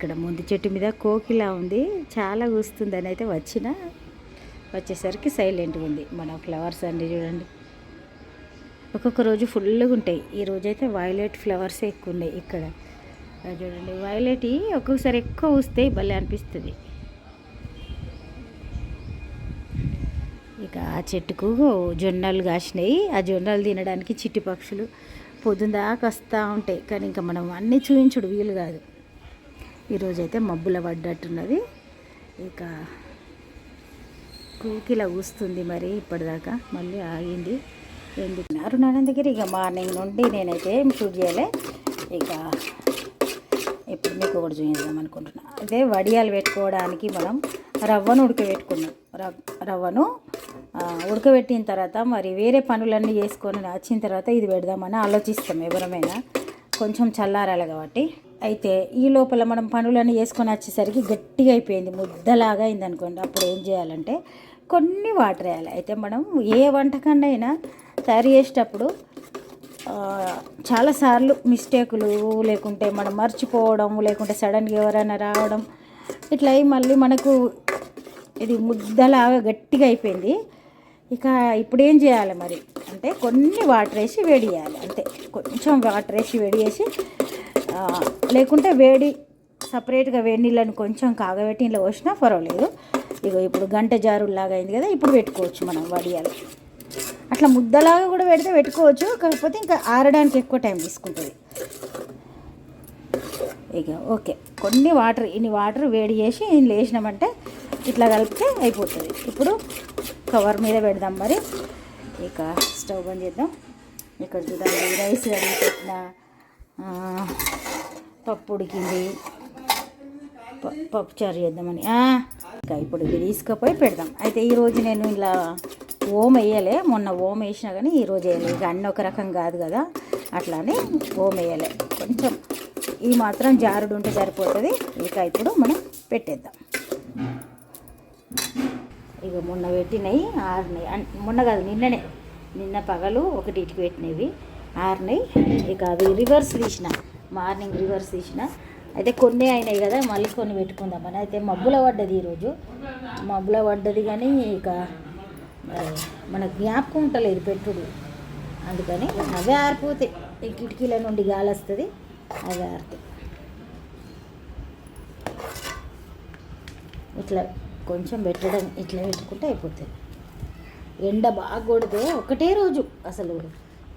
ఇక్కడ ముందు చెట్టు మీద కోకిలా ఉంది. చాలా కూస్తుందని అయితే వచ్చిన. వచ్చేసరికి సైలెంట్గా ఉంది. మన ఫ్లవర్స్ అండి చూడండి. ఒక్కొక్క రోజు ఫుల్గా ఉంటాయి. ఈ రోజు అయితే వైలెట్ ఫ్లవర్సే ఎక్కువ ఉన్నాయి ఇక్కడ. చూడండి. వైలెట్ ఒక్కొక్కసారి ఎక్కువ వస్తాయి భలే అనిపిస్తుంది. ఇక ఆ చెట్టుకు జొన్నలు కాసినాయి. ఆ జొన్నలు తినడానికి చిట్టి పక్షులు పొద్దున దాకా వస్తూ ఉంటాయి. కానీ ఇంకా మనం అన్నీ చూయించుడు వీలు కాదు. ఈరోజైతే మబ్బుల పడ్డట్టున్నది. ఇక కూకిలా ఊస్తుంది మరి ఇప్పటిదాకా. మళ్ళీ ఆగింది. ఎందుకు? అరుణానంద ఇక మార్నింగ్ నుండి నేనైతే ఏం షూట్ చేయలే. ఇక ఇప్పుడు మీకు ఒకటి చూపిద్దాం అనుకుంటున్నా. అదే వడియాలు పెట్టుకోవడానికి మనం రవ్వను ఉడకబెట్టుకున్నాం. రవ్- రవ్వను ఉడకబెట్టిన తర్వాత మరి వేరే పనులన్నీ చేసుకొని వచ్చిన తర్వాత ఇది పెడదామని ఆలోచిస్తాం ఎవరమైనా. కొంచెం చల్లారాలి కాబట్టి. అయితే ఈ లోపల మనం పనులన్నీ వేసుకొని వచ్చేసరికి గట్టిగా అయిపోయింది. ముద్దలాగా అయింది అనుకోండి అప్పుడు ఏం చేయాలంటే కొన్ని వాటర్ వేయాలి. అయితే మనం ఏ వంటకాన్నైనా తయారు చేసేటప్పుడు చాలాసార్లు మిస్టేకులు లేకుంటే మనం మర్చిపోవడం లేకుంటే సడన్గా ఎవరైనా రావడం ఇట్లా అయి మళ్ళీ మనకు ఇది ముద్దలాగా గట్టిగా అయిపోయింది. ఇక ఇప్పుడు ఏం చేయాలి మరి? అంటే కొన్ని వాటర్ వేసి వేడి చేయాలి. అంతే. కొంచెం వాటర్ వేసి వేడి చేసి లేకుంటే వేడి సపరేట్గా వేడి నీళ్ళని కొంచెం కాగబెట్టి ఇంట్లో పోసినా పర్వాలేదు. ఇక ఇప్పుడు గంట జారులాగా అయింది కదా ఇప్పుడు పెట్టుకోవచ్చు మనం వడియాలు. అట్లా ముద్దలాగా కూడా పెడితే పెట్టుకోవచ్చు కాకపోతే ఇంకా ఆరడానికి ఎక్కువ టైం తీసుకుంటుంది. ఇక ఓకే. కొన్ని వాటర్ ఇన్ని వాటర్ వేడి చేసి ఇందులో వేసినామంటే ఇట్లా కలిపితే అయిపోతుంది. ఇప్పుడు కవర్ మీద పెడదాం మరి. ఇక స్టవ్ బంద్ చేద్దాం. ఇక్కడ చూద్దాం రైస్ కడిగి పెట్టిన పప్పు ఉడికింది పప్పుచారు పప్పు చారు చేద్దామని. ఇంకా ఇప్పుడు ఇది తీసుకుపోయి పెడదాం. అయితే ఈరోజు నేను ఇలా ఓం వేయలే. మొన్న ఓం వేసినా కానీ ఈరోజు వేయలే. ఇక అన్ని ఒక రకం కాదు కదా. అట్లానే ఓం వేయలే. కొంచెం ఈ మాత్రం జారుడు ఉంటే సరిపోతుంది. ఇక ఇప్పుడు మనం పెట్టేద్దాం. ఇక మొన్న పెట్టినవి ఆరినాయి. మొన్న కాదు నిన్ననే. నిన్న పగలు ఒకటి ఇటుకు పెట్టినవి. ఆరినాయి ఇక అవి రివర్స్ తీసిన. మార్నింగ్ రివర్స్ తీసిన. అయితే కొన్ని అయినాయి కదా మళ్ళీ కొన్ని పెట్టుకుందామని అయితే మబ్బుల పడ్డది ఈరోజు మబ్బుల పడ్డది కానీ ఇక మన జ్ఞాపకం ఉంటలేదు పెట్టుడు. అందుకని అవే ఆరిపోతాయి. ఈ కిటికీల నుండి గాలి వస్తుంది అవే ఆరుతాయి. ఇట్లా కొంచెం పెట్టడం ఇట్లా పెట్టుకుంటే అయిపోతుంది ఎండ బాగా కొడితే ఒకటే రోజు అసలు.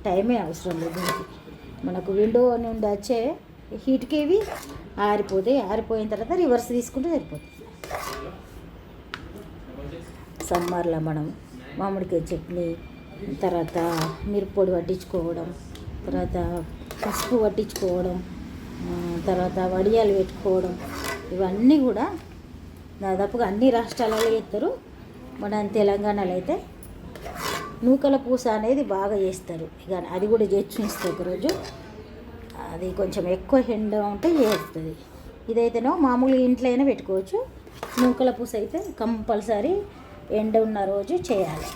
టైమే అవసరం లేదు దీనికి. మనకు విండో నుండి వచ్చే హీట్కి ఇవి ఆరిపోతాయి. ఆరిపోయిన తర్వాత రివర్స్ తీసుకుంటే సరిపోతుంది. సమ్మర్లో మనం మామిడికాయ చట్నీ తర్వాత మిరప్పొడి పట్టించుకోవడం తర్వాత పసుపు పట్టించుకోవడం తర్వాత వడియాలు పెట్టుకోవడం ఇవన్నీ కూడా దాదాపుగా అన్ని రాష్ట్రాలలో చేస్తారు. మన తెలంగాణలో అయితే నూకల పూస అనేది బాగా చేస్తారు. ఇక అది కూడా చేసి చూపిస్తారు ఒకరోజు. అది కొంచెం ఎక్కువ ఎండ ఉంటే చేస్తుంది ఇదైతేనో మామూలుగా ఇంట్లో అయినా పెట్టుకోవచ్చు. నూకల పూస అయితే కంపల్సరీ ఎండ ఉన్న రోజు చేయాలి.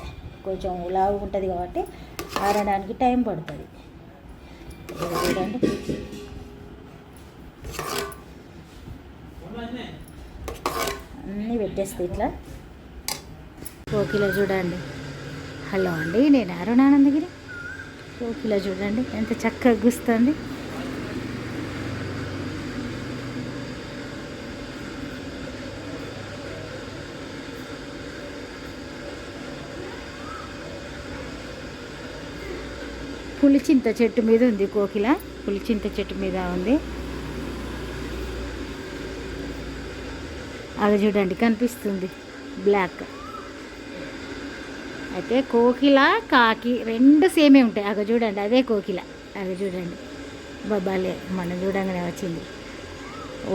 కొంచెం లావు ఉంటుంది కాబట్టి ఆరడానికి టైం పడుతుంది. చూడండి అన్నీ పెట్టేస్తాయి ఇట్లా. కోకిల చూడండి. హలో అండి నేను అరుణానందగిరి. కోకిల చూడండి ఎంత చక్కగా గుస్తుంది. పులిచింత చెట్టు మీద ఉంది కోకిల పులిచింత చెట్టు మీద ఉంది. అది చూడండి కనిపిస్తుంది. బ్లాక్. అయితే కోకిల కాకి రెండు సేమే ఉంటాయి. అగ చూడండి అదే కోకిల. అగ చూడండి. బాబాలే మనం చూడంగానే వచ్చింది.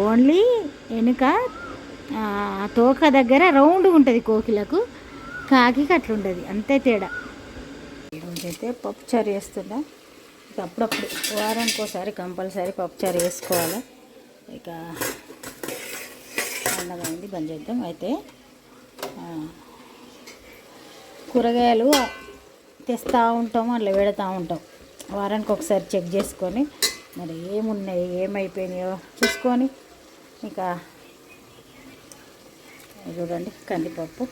ఓన్లీ వెనుక తోక దగ్గర రౌండ్ ఉంటుంది కోకిలకు. కాకి అట్లుంటుంది అంతే తేడా. ఈరోజైతే పప్పుచారు వేస్తున్నా ఇక అప్పుడప్పుడు వారానికి ఒకసారి కంపల్సరీ పప్పుచారు వేసుకోవాలి. ఇక అన్నమైంది బంద్ చేద్దాం. అయితే కూరగాయలు తెస్తూ ఉంటాం అట్లా పెడతా ఉంటాం. వారానికి ఒకసారి చెక్ చేసుకొని మరి ఏమున్నాయి ఏమైపోయినాయో చూసుకొని ఇక చూడండి కందిపప్పు.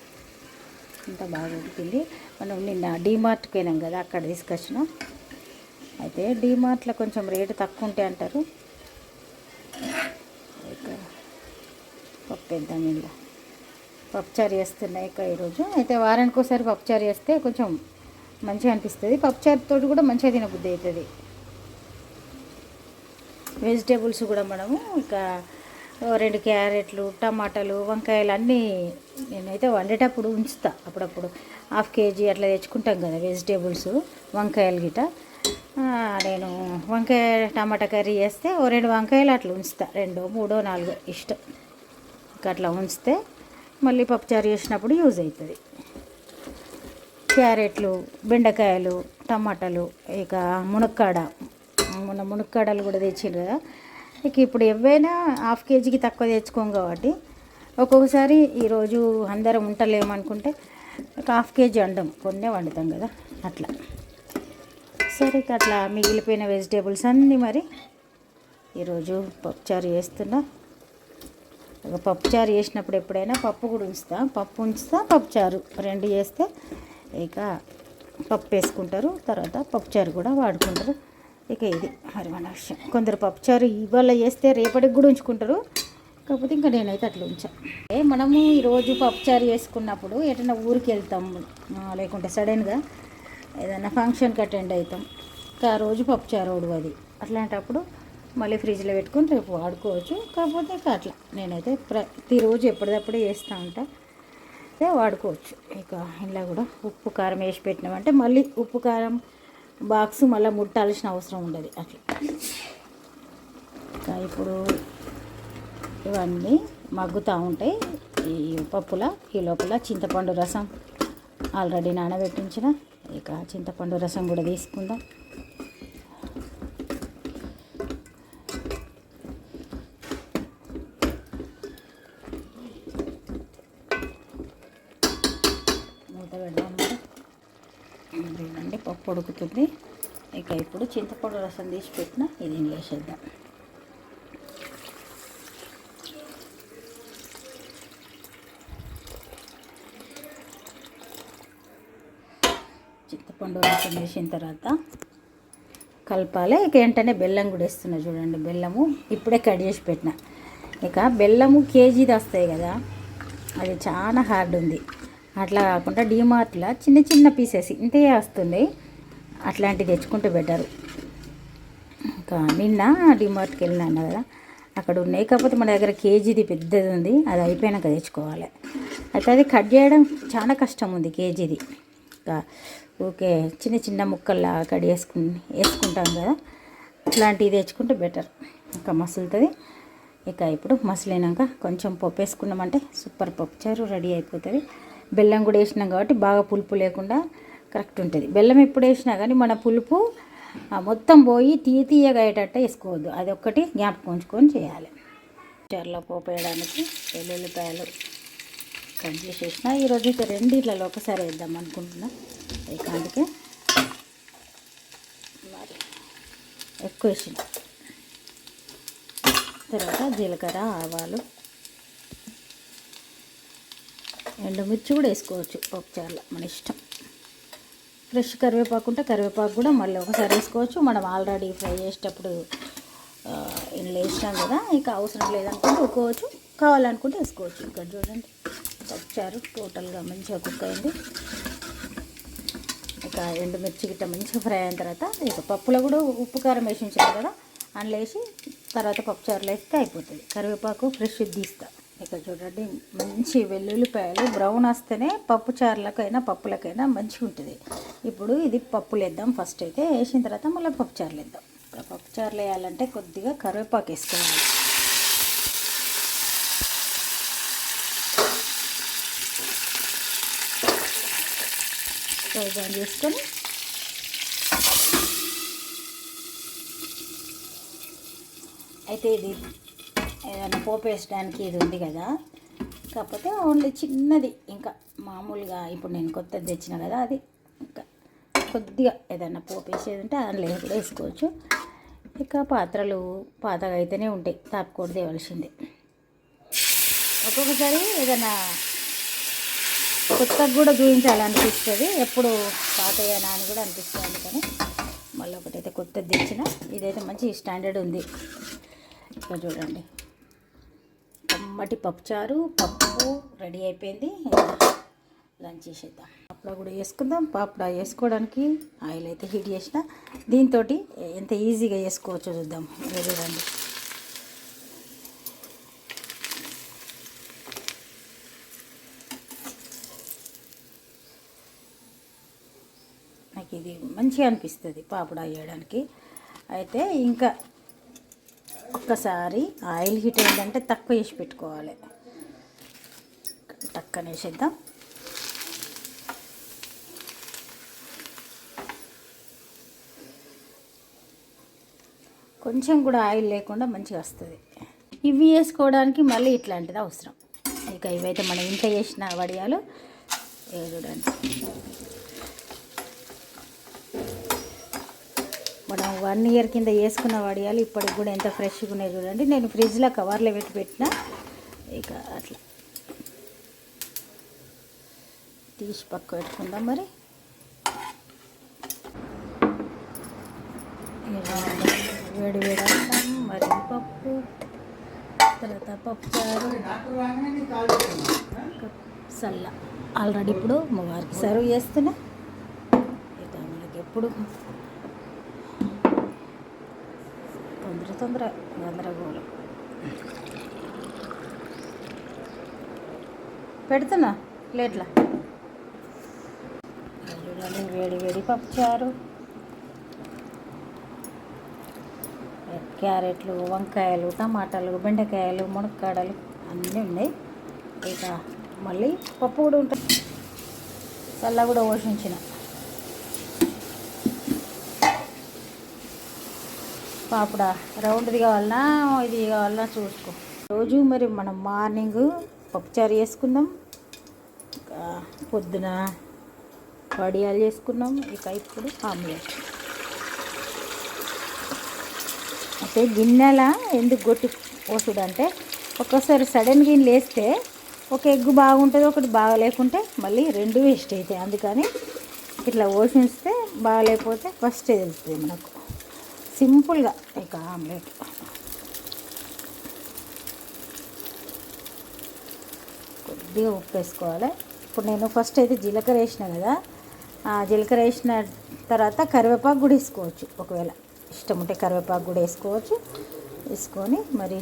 ఇంత బాగా ఉడికింది. మనం నిన్న డీమార్ట్కి వెళ్ళాం కదా అక్కడ తీసుకొచ్చినాం అయితే డీమార్ట్లో కొంచెం రేటు తక్కువ ఉంటే అంటారు. ఇంకా పప్పు వేద్దాం మిల్లా పప్పుచారు చేస్తున్నాయి ఇక ఈరోజు. అయితే వారానికి ఒకసారి పప్పుచారు చేస్తే కొంచెం మంచిగా అనిపిస్తుంది. పప్పుచారుతో కూడా మంచిగా తినబుద్ధి అవుతుంది. వెజిటేబుల్స్ కూడా మనము ఇక రెండు క్యారెట్లు టమాటాలు వంకాయలు అన్నీ నేనైతే వండేటప్పుడు ఉంచుతా. అప్పుడప్పుడు హాఫ్ కేజీ అట్లా తెచ్చుకుంటాం కదా వెజిటేబుల్స్ వంకాయలు గిట. నేను వంకాయ టమాటా కర్రీ చేస్తే ఓ రెండు వంకాయలు అట్లా ఉంచుతా. రెండో మూడో నాలుగో ఇష్టం. ఇక అట్లా ఉంచితే మళ్ళీ పప్పుచారు చేసినప్పుడు యూజ్ అవుతుంది. క్యారెట్లు బెండకాయలు టమాటాలు ఇక మునక్కాడ. మొన్న మునక్కాడలు కూడా తెచ్చిండ్రు కదా. ఇక ఇప్పుడు ఎవైనా హాఫ్ కేజీకి తక్కువ తెచ్చుకోం కాబట్టి ఒక్కొక్కసారి ఈరోజు అందరం ఉంటలేమనుకుంటే ఒక హాఫ్ కేజీ వండం. కొన్నే వండుతాం కదా అట్లా. సరే ఇక అట్లా మిగిలిపోయిన వెజిటేబుల్స్ అన్నీ మరి ఈరోజు పప్పుచారు చేస్తున్నా. పప్పుచారు చేసినప్పుడు ఎప్పుడైనా పప్పు కూడా ఉంచుతా. పప్పు ఉంచుతా పప్పుచారు రెండు చేస్తే ఇక పప్పు వేసుకుంటారు. తర్వాత పప్పుచారు కూడా వాడుకుంటారు. ఇక ఇది మరి మన విషయం కొందరు పప్పుచారు ఇవాళ చేస్తే రేపటికి కూడా ఉంచుకుంటారు. కాకపోతే ఇంకా నేనైతే అట్లా ఉంచా. ఏ మనము ఈరోజు పప్పుచారు చేసుకున్నప్పుడు ఎటైనా ఊరికి వెళ్తాం. లేకుంటే సడన్గా ఏదైనా ఫంక్షన్కి అటెండ్ అవుతాం. ఇంకా ఆ రోజు పప్పుచారు అది అట్లాంటప్పుడు మళ్ళీ ఫ్రిడ్జ్లో పెట్టుకొని రేపు వాడుకోవచ్చు. కాకపోతే ఇక అట్లా. నేనైతే ప్రతిరోజు ఎప్పటిదప్పుడే చేస్తూ ఉంటా. అయితే వాడుకోవచ్చు. ఇక ఇలా కూడా ఉప్పు కారం వేసి పెట్టినామంటే మళ్ళీ ఉప్పు కారం బాక్స్ మళ్ళీ ముట్టాల్సిన అవసరం ఉండదు. అట్లా. ఇంకా ఇప్పుడు ఇవన్నీ మగ్గుతూ ఉంటాయి. ఈ పప్పుల ఈ లోపల చింతపండు రసం ఆల్రెడీ నానబెట్టించిన. ఇక చింతపండు రసం కూడా తీసుకుందాం. మూత పెడదాం మరి పప్పు ఉడుకుతుంది. ఇక ఇప్పుడు చింతపండు రసం తీసి పెట్టిన ఇది వేసేద్దాం చింతపండు రసం వేసిన తర్వాత కలపాలి. ఇక వెంటనే బెల్లం కూడా వేస్తున్నా చూడండి బెల్లము ఇప్పుడే కట్ చేసి పెట్టిన. ఇక బెల్లము కేజీది వస్తాయి కదా అది చాలా హార్డ్ ఉంది. అట్లా కాకుండా డీమార్ట్లో చిన్న చిన్న పీసెస్ ఇంతే వస్తుంది. అట్లాంటివి తెచ్చుకుంటే బెటర్ ఇంకా నిన్న డిమార్ట్కి వెళ్ళినాను కదా అక్కడ ఉన్నాయి. కాకపోతే మన దగ్గర కేజీది పెద్దది ఉంది. అది అయిపోయినాక తెచ్చుకోవాలి. అయితే అది కట్ చేయడం చాలా కష్టం ఉంది కేజీది. ఇంకా ఓకే చిన్న చిన్న ముక్కల్లా కట్ చేసుకుని వేసుకుంటాం కదా అట్లాంటివి తెచ్చుకుంటే బెటర్ ఇంకా మసులుతుంది. ఇక ఇప్పుడు మసిలినాక కొంచెం పప్పు వేసుకున్నామంటే సూపర్ పప్పు. చారు రెడీ అయిపోతుంది. బెల్లం కూడా వేసినాం కాబట్టి బాగా పులుపు లేకుండా కరెక్ట్ ఉంటుంది. బెల్లం ఎప్పుడు వేసినా కానీ మన పులుపు ఆ, మొత్తం పోయి తీయ తీయగా అయ్యేటట్టు వేసుకోవద్దు. అది ఒక్కటి జ్ఞాపకం ఉంచుకొని చేయాలి. చారులో పోపు వేయడానికి వెల్లుల్లిపాయలు కట్ చేసేసిన. ఈరోజు అయితే రెండిట్లలో ఒకసారి వేద్దాం అనుకుంటున్నా. అందుకే మరి ఎక్కువ వేసిన. తర్వాత జీలకర్ర ఆవాలు ఎండుమిర్చి కూడా వేసుకోవచ్చు పప్పుచారులో మన ఇష్టం. ఫ్రెష్ కరివేపాకు ఉంటే కరివేపాకు కూడా మళ్ళీ ఒకసారి వేసుకోవచ్చు. మనం ఆల్రెడీ ఫ్రై చేసేటప్పుడు ఇందులో వేసినాం కదా ఇక అవసరం లేదనుకుంటే ఒక్కోవచ్చు కావాలనుకుంటే వేసుకోవచ్చు. ఇక్కడ చూడండి పప్పుచారు టోటల్గా మంచిగా కుక్ అయింది. ఇక ఎండుమిర్చి గిట్ట మంచిగా ఫ్రై అయిన తర్వాత ఇక పప్పులో కూడా ఉప్పు కారం వేసి ఉంచారు కదా అందులో వేసి తర్వాత పప్పుచారులో వేస్తే అయిపోతుంది. కరివేపాకు ఫ్రెష్ తీస్తాను ఇక చూడండి మంచి వెల్లుల్లిపాయలు బ్రౌన్ వస్తేనే పప్పు చారులకైనా పప్పులకైనా మంచిగా ఉంటుంది. ఇప్పుడు ఇది పప్పులు వేద్దాం. ఫస్ట్ అయితే వేసిన తర్వాత మళ్ళీ పప్పు చారులు వేద్దాం. ఇక పప్పు చారులు వేయాలంటే కొద్దిగా కరివేపాకు వేసుకోవాలి. స్టవ్ ఆన్ చేసుకొని అయితే ఇది ఏదైనా పోపు వేసడానికి ఇది ఉంది కదా. కాకపోతే ఓన్లీ చిన్నది. ఇంకా మామూలుగా ఇప్పుడు నేను కొత్తది తెచ్చిన కదా అది. ఇంకా కొద్దిగా ఏదైనా పోపు వేసేది ఉంటే అందులో కూడా వేసుకోవచ్చు. ఇక పాత్రలు పాతగా అయితేనే ఉంటాయి. తాపకూడదు తేవలసిందే ఒక్కొక్కసారి ఏదైనా కొత్తగా కూడా చూపించాలనిపిస్తుంది. ఎప్పుడు పాతయ్యానా అని కూడా అనిపిస్తుంది అందుకని. మళ్ళీ ఒకటైతే కొత్తది తెచ్చిన. ఇదైతే మంచి స్టాండర్డ్ ఉంది. ఇక్కడ చూడండి. కమ్మటి పప్పుచారు పప్పు రెడీ అయిపోయింది. లంచ్ చేసేద్దాం. పాపడా కూడా వేసుకుందాం. పాపడా వేసుకోవడానికి ఆయిల్ అయితే హీట్ చేసిన. దీంతో ఎంత ఈజీగా వేసుకోవచ్చో చూద్దాం. ఇదిగో చూడండి నాకు ఇది మంచిగా అనిపిస్తుంది పాపడా వేయడానికి. అయితే ఇంకా ఒక్కసారి ఆయిల్ హీట్ అయిందంటే తక్కువ వేసి పెట్టుకోవాలి. టక్కన వేసేద్దాం. కొంచెం కూడా ఆయిల్ లేకుండా మంచిగా వస్తుంది. ఇవి వేసుకోవడానికి మళ్ళీ ఇట్లాంటిది అవసరం. ఇక ఇవైతే మనం ఇంట్లో చేసిన వడియాలు. ఇవి చూడండి. మనం వన్ ఇయర్ కింద వేసుకున్న వడియాలు ఇప్పటికి కూడా ఎంత ఫ్రెష్గా ఉన్నాయి చూడండి. నేను ఫ్రిడ్జ్లో కవర్లో పెట్టి పెట్టిన. ఇక అట్లా. తీసి పక్క పెట్టుకుందాం మరి. వేడి వేడి మరి పప్పు తర్వాత పప్పు చారు సల్ల. ఆల్రెడీ ఇప్పుడు మా వారికి సర్వ్ చేస్తున్నా. ఇక మనకి ఎప్పుడు తొందర గందరగోళం పెడుతున్నా ప్లేట్లా. వేడి వేడి పప్పుచారు. క్యారెట్లు వంకాయలు టమాటాలు బెండకాయలు మునక్కాడలు అన్నీ ఉన్నాయి. ఇక మళ్ళీ పప్పు కూడా ఉంటుంది చల్ల కూడా పోషించిన. పాపడా రౌండ్ది కావాలన్నా ఇది కావాలన్నా చూసుకో. రోజు మరి మనం మార్నింగ్ పప్పుచారు చేసుకుందాం. ఇంకా పొద్దున వడియాలు చేసుకున్నాం. ఇక ఇప్పుడు ఆమ్లెట్. అయితే గిన్నెల ఎందుకు గొట్టి పోసుడు అంటే ఒక్కసారి సడన్ గిన్నెలు వేస్తే ఒక ఎగ్గు బాగుంటుంది ఒకటి బాగలేకుంటే మళ్ళీ రెండు వేస్ట్ అవుతాయి. అందుకని ఇట్లా పోషిస్తే బాగలేకపోతే ఫస్ట్ తెలుస్తుంది మనకు. సింపుల్గా. ఇక ఆమ్లెట్ కొద్దిగా ఉప్పు వేసుకోవాలి. ఇప్పుడు నేను ఫస్ట్ అయితే జీలకర్ర వేసిన కదా ఆ జీలకర్ర వేసిన తర్వాత కరివేపాకు కూడా వేసుకోవచ్చు. ఒకవేళ ఇష్టం ఉంటే కరివేపాకు కూడా వేసుకోవచ్చు. వేసుకొని మరి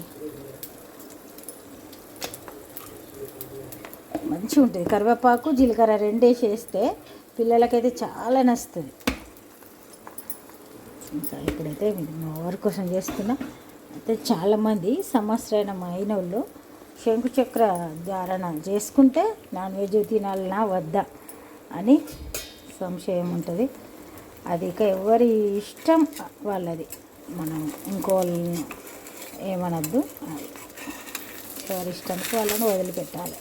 మంచిగా ఉంటుంది. కరివేపాకు జీలకర్ర రెండు వేసి వేస్తే పిల్లలకైతే చాలా నచ్చుతుంది. ఇంకా ఇప్పుడైతే మా వారి కోసం చేస్తున్నా అయితే చాలామంది సంవత్సరం అయిన వాళ్ళు శంకుచక్ర ధారణ చేసుకుంటే నాన్ వెజ్ తినాలనా వద్దా అని సంశయం ఉంటుంది. అది ఇక ఎవరి ఇష్టం వాళ్ళది. మనం ఇంకో వాళ్ళని ఏమనద్దు. అది ఎవరి ఇష్టానికి వాళ్ళని వదిలిపెట్టాలి.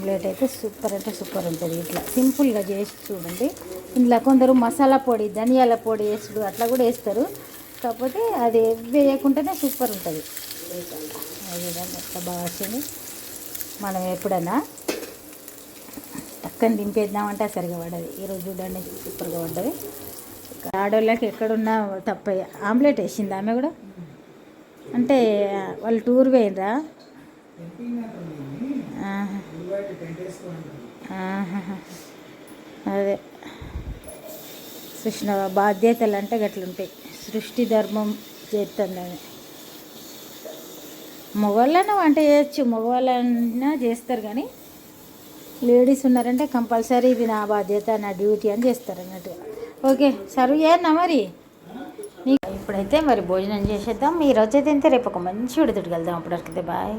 ఆమ్లెట్ అయితే సూపర్ అంటే సూపర్ ఉంటుంది. ఇట్లా సింపుల్గా చేసి చూడండి. ఇంట్లో కొందరు మసాలా పొడి ధనియాల పొడి వేసుడు అట్లా కూడా వేస్తారు. కాకపోతే అది వేయకుండానే సూపర్ ఉంటుంది. అది బాగా వచ్చింది మనం ఎప్పుడన్నా టక్కని దింపేద్దామంటే సరిగా పడదు. ఈరోజు చూడండి సూపర్గా పడ్డది. ఆడవాళ్ళకి ఆడోళ్ళకి ఎక్కడున్నా తప్ప ఆమ్లెట్ వేసింది ఆమె కూడా. అంటే వాళ్ళు టూర్ పోయినరా ఆహా. అదే. కృష్ణ బాధ్యతలు అంటే గట్లుంటాయి. సృష్టి ధర్మం చేస్తుందని. మగవాళ్ళైనా వంట చేయొచ్చు. మగవాళ్ళైనా చేస్తారు కానీ లేడీస్ ఉన్నారంటే కంపల్సరీ ఇది నా బాధ్యత నా డ్యూటీ అని చేస్తారు అన్నట్టుగా. ఓకే సర్వ్ చేయన్నా మరి? ఇప్పుడైతే మరి భోజనం చేసేద్దాం. రోజు అయితే రేపు ఒక మంచి విడుదలకి వెళ్దాం అప్పటికైతే బాయ్.